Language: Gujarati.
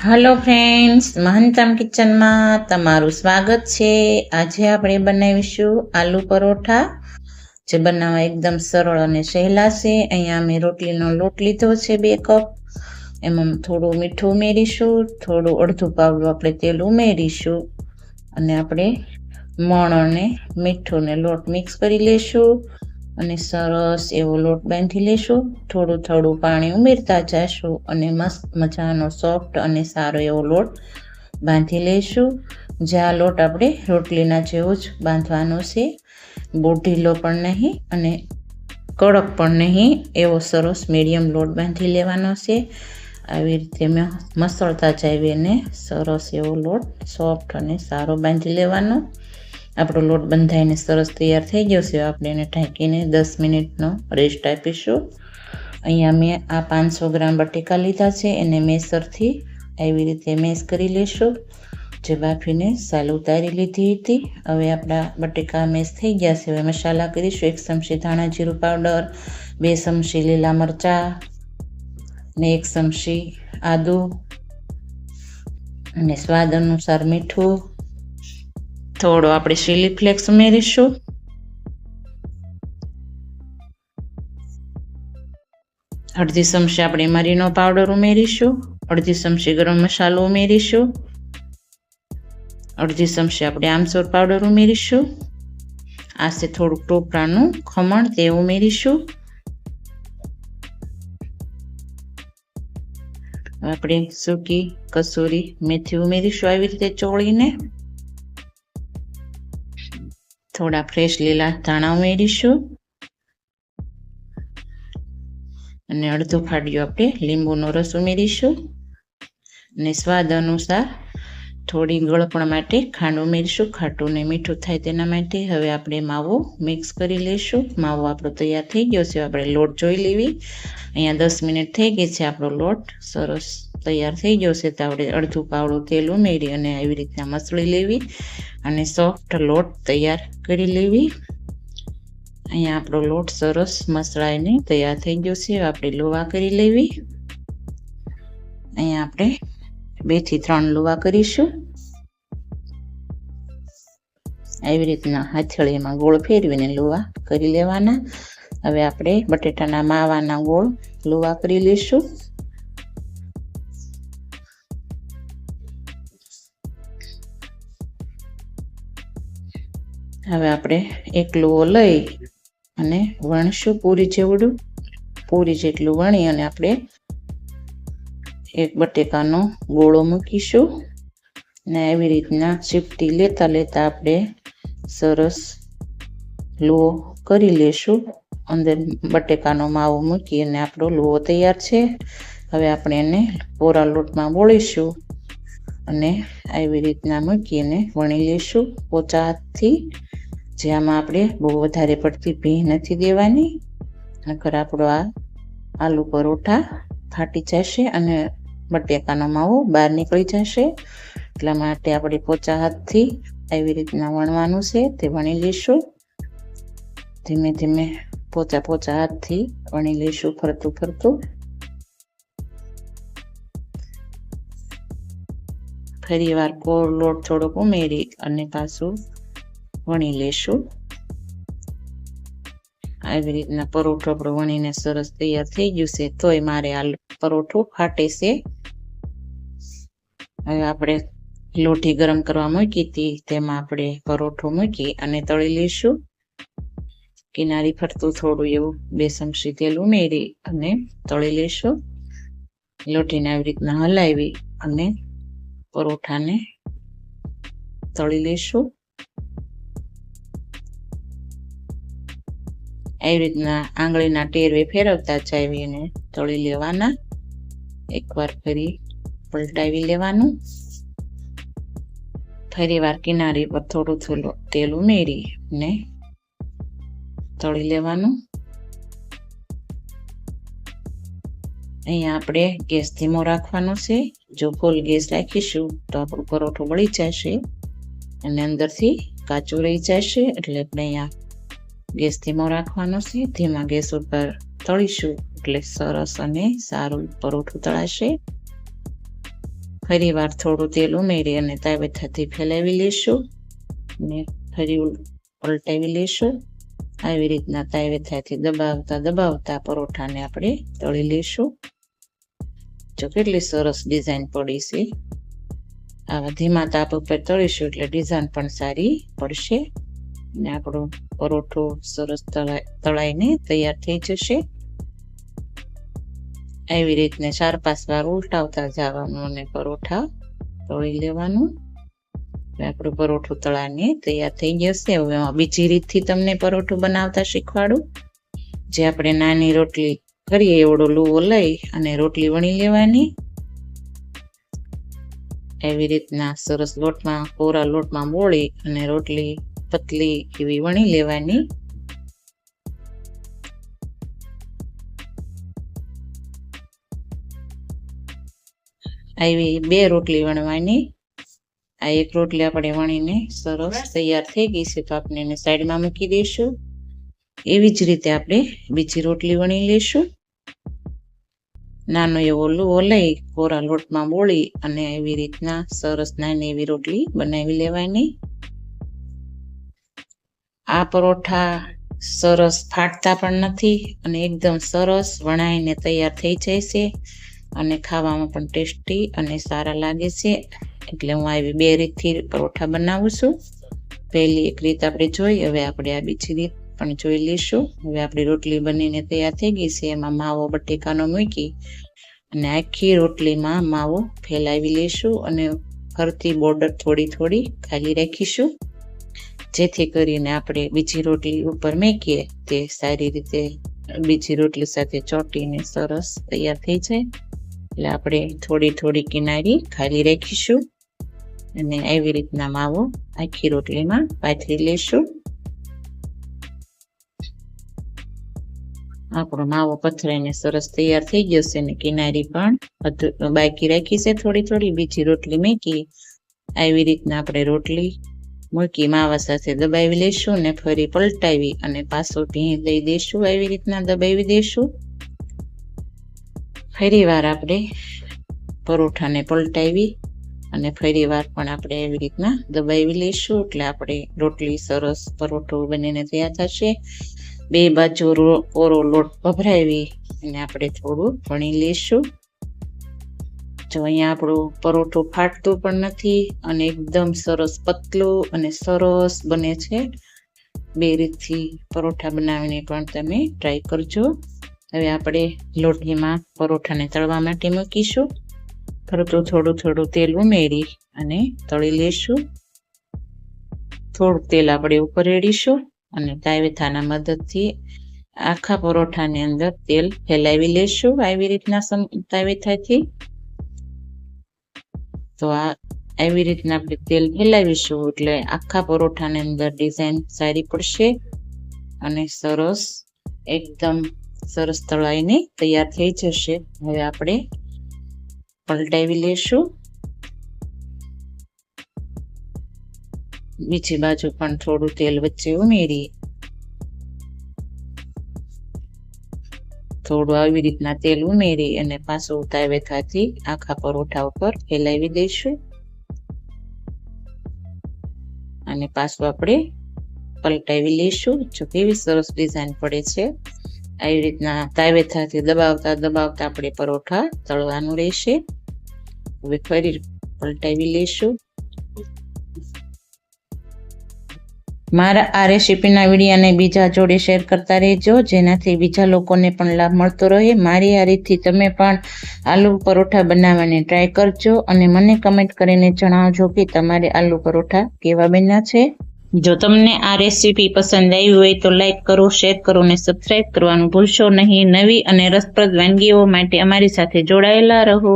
હાલો ફ્રેન્ડ્સ મહંતમ કિચનમાં તમારું સ્વાગત છે. આજે આપણે બનાવીશું આલુ પરોઠા, જે બનાવવા એકદમ સરળ અને સહેલા છે. અહીંયા અમે રોટલીનો લોટ લીધો છે બે કપ. એમાં થોડું મીઠું ઉમેરીશું, થોડું અડધું પાવડું આપણે તેલ ઉમેરીશું અને આપણે મણ અને મીઠું ને લોટ મિક્સ કરી લેશું. અને સરસ એવો લોટ બાંધી લેશું. થોડું થોડું પાણી ઉમેરતા જશું અને મસ્ત મજાનો સોફ્ટ અને સારો એવો લોટ બાંધી લઈશું જ્યાં લોટ આપણે રોટલીના જેવો જ બાંધવાનો છે. બહુ ઢીલો પણ નહીં અને કડક પણ નહીં એવો સરસ મીડિયમ લોટ બાંધી લેવાનો છે. આવી રીતે મેં, મસળતા જાવીને સરસ એવો લોટ સોફ્ટ અને સારો બાંધી લેવાનો. આપણો લોટ બંધાઈને સરસ તૈયાર થઈ ગયો છે. આપણે એને ઢાંકીને દસ મિનિટનો રેસ્ટ આપીશું. અહીંયા મેં આ પાંચસો ગ્રામ બટેકા લીધા છે. એને મેસરથી આવી રીતે મેસ કરી લેશું. જે બાફીને સાલ ઉતારી લીધી હતી. હવે આપણા બટેકા મેસ થઈ ગયા છે. હવે મસાલા કરીશું. એક ચમચી ધાણા જીરું પાવડર, બે ચમચી લીલા મરચાં ને એક ચમચી આદું અને સ્વાદ અનુસાર મીઠું થોડો આપણે ચીલી ફ્લેક્સ ઉમેરીશું. અડધી ચમચી આપણે મરીનો પાવડર ઉમેરીશું. અડધી ચમચી ગરમ મસાલો ઉમેરીશું. અડધી ચમચી આપણે આમચૂર પાવડર ઉમેરીશું. આસે થોડુંક ટોપરાનું ખમણ, તે ઉમેરીશું. આપણે સૂકી કસૂરી મેથી ઉમેરીશું આવી રીતે ચોળીને. થોડા ફ્રેશ લીલા ધાણા ઉમેરીશું. અને અડધો ફાડ્યો આપણે લીંબુનો રસ ઉમેરીશું. અને સ્વાદ અનુસાર થોડી ગળપણ માટે ખાંડ ઉમેરીશું ખાટું ને મીઠું થાય તેના માટે. હવે આપણે માવો મિક્સ કરી લઈશું. માવો આપણો તૈયાર થઈ ગયો છે. આપણે લોટ જોઈ લેવી. અહીંયા દસ મિનિટ થઈ ગઈ છે આપણો લોટ. સરસ તૈયાર થઈ ગયો છે. તો આપણે અડધું પાવડું તેલ ઉમેરી અને આવી રીતના મસળી લેવી અને સોફ્ટ લોટ તૈયાર કરી લેવી. અહીંયા આપણો લોટ સરસ મસળાઈને તૈયાર થઈ ગયો છે. આપણે લોવા કરી લેવી. અહીંયા આપણે બેથી ત્રણ લુવા કરીશું. આવી રીતના હથેળીમાં ગોળ ફેરવીને લુવા કરી લેવાના. હવે આપણે બટેટાના માવાના ગોળ લુવા કરી લઈશું. હવે આપણે એક લુવો લઈ અને વણશું પૂરી જેવડું. પૂરી જેટલું વણી અને આપણે એક બટેકાનો ગોળો મૂકીશું ને એવી રીતના ચીપટી લેતા લેતા આપણે સરસ લોહો કરી લેશું. અંદર બટેકાનો માવો મૂકી અને આપણો લોહો તૈયાર છે. હવે આપણે એને પોરા લોટમાં બોળીશું અને આવી રીતના મૂકીને વણી લઈશું પોચા હાથથી જે આમાં આપણે બહુ વધારે પડતી ભી નથી દેવાની. નકર આપણો આ આલુ પરોઠા ફાટી જશે અને બટેકાનો માવો બહાર નીકળી જશે. એટલા માટે આપણે પોચા હાથથી આવી રીતના વણવાનું છે તે વણી લઈશું. ધીમે ધીમે પોચા પોચા હાથથી વણી લઈશું ફરતું ફરતું. ફરી વાર કોર લોટ થોડોક ઉમેરી અને પાછું વણી લેશું આવી રીતના પરોઠો આપણો વણીને સરસ તૈયાર થઈ ગયું છે. તોય મારે આ પરોઠો ફાટે છે. હવે આપણે લોટી ગરમ કરવા મૂકી હતી. તેમાં આપણે પરોઠો મૂકી અને તળી લઈશું. કિનારી ફરતું થોડું એવું બે ચમચી તેલ ઉમેરી અને તળી લઈશું. લોટીને આવી રીતના હલાવી અને પરોઠાને તળી લઈશું. એવી રીતના આંગળીના ટેરવે ફેરવતા ચાવીને તળી લેવાના. એકવાર ફરી પલટાવી લેવાનું. ફરી વાર કિનારી પર થોડું થોડું તેલ ઉમેરી ને તળી લેવાનું. અહીંયા આપણે ગેસ ધીમો રાખવાનો છે. જો ફૂલ ગેસ રાખીશું તો આપણો પરોઠો બળી જશે અને અંદરથી કાચું રહી જશે એટલે આપણે અહીંયા ગેસ ધીમો રાખવાનો છે. ધીમા ગેસ ઉપર તળીશું એટલે સરસ અને સારું પરોઠું તળાશે. ફરી વાર થોડું તેલ ઉમેરી અને તાવેથાથી ફેલાવી લેશું અને ફરી પલટાવી લેશું. આવી રીતના તાવેથાથી દબાવતા દબાવતા પરોઠાને આપણે તળી લેશું. જો કેટલી સરસ ડિઝાઇન પડી છે. આવા ધીમા તાપ ઉપર તળીશું એટલે ડિઝાઇન પણ સારી પડશે. અને આપણો પરોઠો, સરસ તળાઈ તળાઈને તૈયાર થઈ જશે. આવી રીતને ચાર પાંચ વાર ઉલટાવતા જવાનું અને પરોઠા તળી લેવાનું. આપણો પરોઠું તળાને તૈયાર થઈ જશે. હવે બીજી રીતથી તમને પરોઠું બનાવતા શીખવાડું. જે આપણે નાની રોટલી કરીએ, એવડો લુવો લઈ અને રોટલી વણી લેવાની. એવી રીતના સરસ લોટમાં, કોરા લોટમાં બોળી અને રોટલી પતલી એવી વણી લેવાની. આવી બે રોટલી વણવાની. આ એક રોટલી આપણે વણીને સરસ તૈયાર થઈ ગઈ છે તો આપણે એને સાઈડમાં મૂકી દઈશું. એવી જ રીતે આપણે બીજી રોટલી વણી લઈશું. નાનો એવો લુવો લઈ કોરા લોટમાં બોળી અને એવી રીતના સરસ નાની એવી રોટલી બનાવી લેવાની. આ પરોઠા સરસ ફાટતા પણ નથી અને એકદમ સરસ વણાઈને તૈયાર થઈ જાય છે અને ખાવામાં પણ ટેસ્ટી અને સારા લાગે છે. એટલે હું આવી બે રીતથી પરોઠા બનાવું છું. પહેલી એક રીત આપણે જોઈ, હવે આપણે આ બીજી રીત પણ જોઈ લઈશું. હવે આપણી રોટલી બનીને તૈયાર થઈ ગઈ છે. એમાં માવો, બટેકાનો મૂકી અને આખી રોટલીમાં માવો ફેલાવી લઈશું અને ફરતી બોર્ડર થોડી થોડી ખાલી રાખીશું. જેથી કરીને આપણે બીજી રોટલી ઉપર મેકીએ તે સારી રીતે બીજી રોટલી સાથે ચોટીને સરસ તૈયાર થઈ જાય. એટલે આપણે થોડી થોડી કિનારી ખાલી રાખીશું અને એવી રીતના માવો આખી રોટલીમાં પાથરી લેશું. આપણો માવો પથરાઈને સરસ તૈયાર થઈ જશે ને કિનારી પણ બાકી રાખી છે થોડી થોડી. બીજી રોટલી મેકી આવી રીતના આપણે રોટલી મૂકી માવા સાથે દબાવી લેશું ને ફરી પલટાવી અને પાછો ભીણ દઈ દઈશું આવી રીતના દબાવી દઈશું ફરી વાર આપણે પરોઠાને પલટાવી અને ફરી વાર પણ આપણે એવી રીતના દબાવી લઈશું એટલે આપણે રોટલી સરસ પરોઠો બનીને તૈયાર થશે. બે બાજુ કોરો લોટ ભભરાવી અને આપણે થોડું ભણી લઈશું જો અહીંયા આપણો પરોઠો ફાટતો પણ નથી અને એકદમ સરસ પતલો અને સરસ બને છે. બે રીતથી પરોઠા બનાવીને પણ તમે ટ્રાય કરજો. હવે આપણે લોઢીમાં પરોઠાને તળવા માટે મૂકીશું. ફરતું થોડું થોડું તેલ ઉમેરી અને તળી લેશું. થોડું તેલ આપણે ઉપર રેડીશું અને તાવેથાના મદદથી આખા પરોઠાની અંદર તેલ ફેલાવી લેશું. આવી રીતના તાવેથાથી તો આ આવી રીતના આપણે તેલ ફેલાવીશું એટલે આખા પરોઠાની અંદર ડિઝાઇન સારી પડશે અને સરસ, એકદમ સરસ તળાઈને તૈયાર થઈ જશે. હવે આપણે પલટાવી લેશું બીજી બાજુ પણ થોડું તેલ વચ્ચે ઉમેરી થોડું આવી રીતના તેલ ઉમેરી અને પાછું તાવેથાથી આખા પરોઠા ઉપર ફેલાવી દઈશું. અને પાછું આપણે પલટાવી લઈશું. જો કેવી સરસ ડિઝાઇન પડે છે. આવી રીતના તાવેથાથી દબાવતા દબાવતા આપણે પરોઠા તળવાનું રહેશે. હવે ફરી પલટાવી લઈશું. મારા આ રેસીપીના વિડીયાને બીજા જોડે શેર કરતા રહેજો. જેનાથી બીજા લોકોને પણ લાભ મળતો રહે. મારી આ રીતથી તમે પણ આલુ પરોઠા બનાવવાની ટ્રાય કરજો અને મને કમેન્ટ કરીને જણાવજો કે તમારે આલુ પરોઠા કેવા બન્યા છે. જો તમને આ રેસીપી પસંદ આવી હોય તો લાઇક કરો શેર કરો અને સબસ્ક્રાઈબ કરવાનું ભૂલશો નહીં. નવી અને રસપ્રદ વાનગીઓ માટે અમારી સાથે જોડાયેલા રહો.